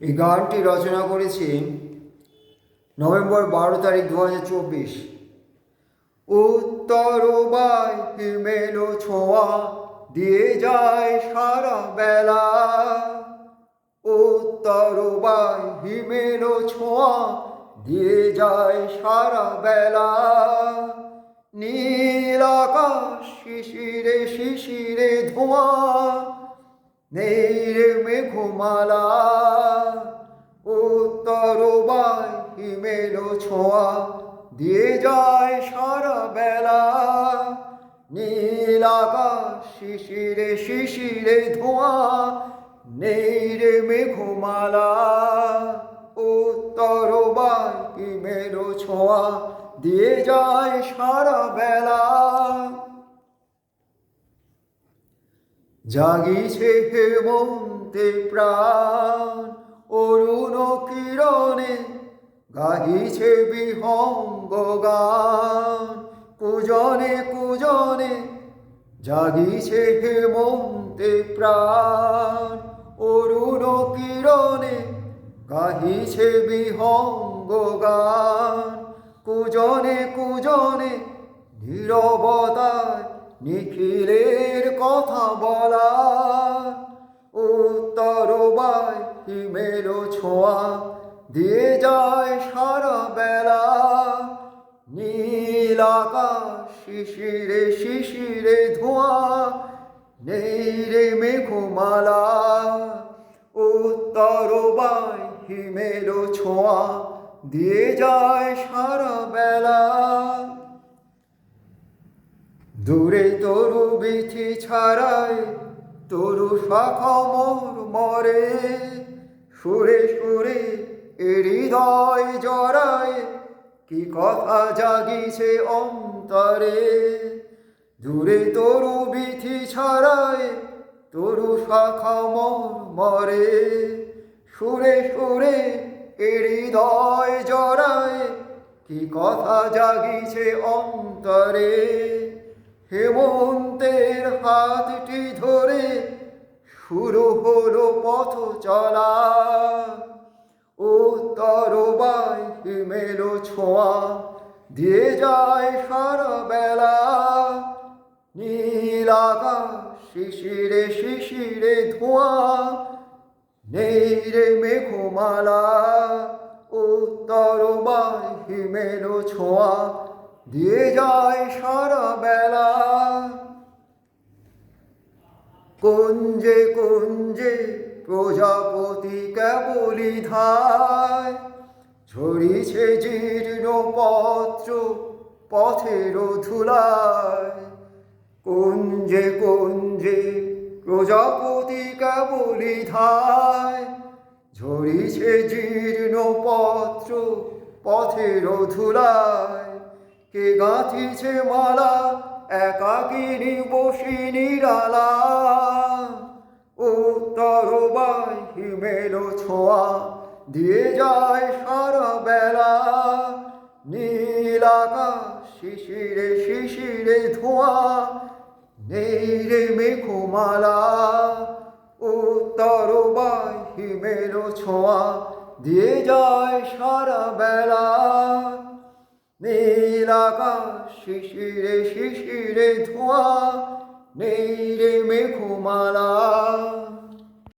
এই গানটি রচনা করেছি নভেম্বর বারো তারিখ দু হাজার চব্বিশ। উত্তর হিমেলো ছোঁয়া দিয়ে যায় সারা বেলা। উত্তর হিমেলো ছোঁয়া দিয়ে যায় সারা বেলা। নীল আকাশ শিশিরে শিশিরে ধোঁয়া, নেই রে মেঘমালা। হিমেলো ছোঁয়া, দিয়ে যায় সারা বেলা। নীল শিশিরে শিশিরে ধোঁয়া, নেই রে মেঘমালা। উত্তর বাই হিমেলো ছোঁয়া, দিয়ে যায় সারা বেলা। জাগিছে হেমন্তে প্রাণ গাহিছে বিহঙ্গ কুজনে কুজনে জাগিছে হেমন্তে প্রাণ। অরুণ কিরণে গাহিছে বিহঙ্গ কুজনে কুজনে নীরবতায় নিখিলের কথা বলা। উত্তর বাই হিমেল ছোঁয়া দিয়ে যায় সারা বেলা। নীল শিশিরে শিশিরে ধোঁয়া, নেই রে মেঘমালা। উত্তর বাই হিমেল ছোঁয়া, দিয়ে যায় সারা বেলা। দূরে তরু বিথি ছাড়ায় তরু শাখা মোর মরে। সুরে সুরে হৃদয় জড়ায়, কি কথা জাগিছে অন্তরে? দূরে তরু বিথি ছাড়ায়, তরু শাখা মোর মরে সুরে সুরে হৃদয় জড়ায়, কি কথা জাগিছে অন্তরে? হেমন্তের হাতটি ধরে শুরু হলো পথ চলা। উত্তর বাই হিমেলো ছোঁয়া, দিয়ে যায় সারা বেলা। নীল শিশিরে শিশিরে ধোঁয়া, নেই রে মেঘমালা। উত্তর বাই হিমেলো ছোঁয়া, দিয়ে যায় সারা বেলা। কুঞ্জে কুঞ্জে প্রজাপতি কেবলি ধায় ঝরিছে জীর্ণ পত্র পথের ধুলায়। কুঞ্জে কুঞ্জে প্রজাপতি কেবলি ধায় ঝরিছে জীর্ণ পত্র পথের ধুলায়। কে গাঁথিছে মালা, একাকিনী বসি নিরালা উত্তর হিমেলো ছোঁয়া, দিয়ে যায় সারা বেলা নীল আকাশ শিশিরে শিশিরে ধোঁয়া, নেই রে মেঘমালা। উত্তর হিমেলো ছোঁয়া, দিয়ে যায় সারা বেলা নীল আকাশ শিশিরে শিশিরে ধোঁয়া নেই রে মেঘমালা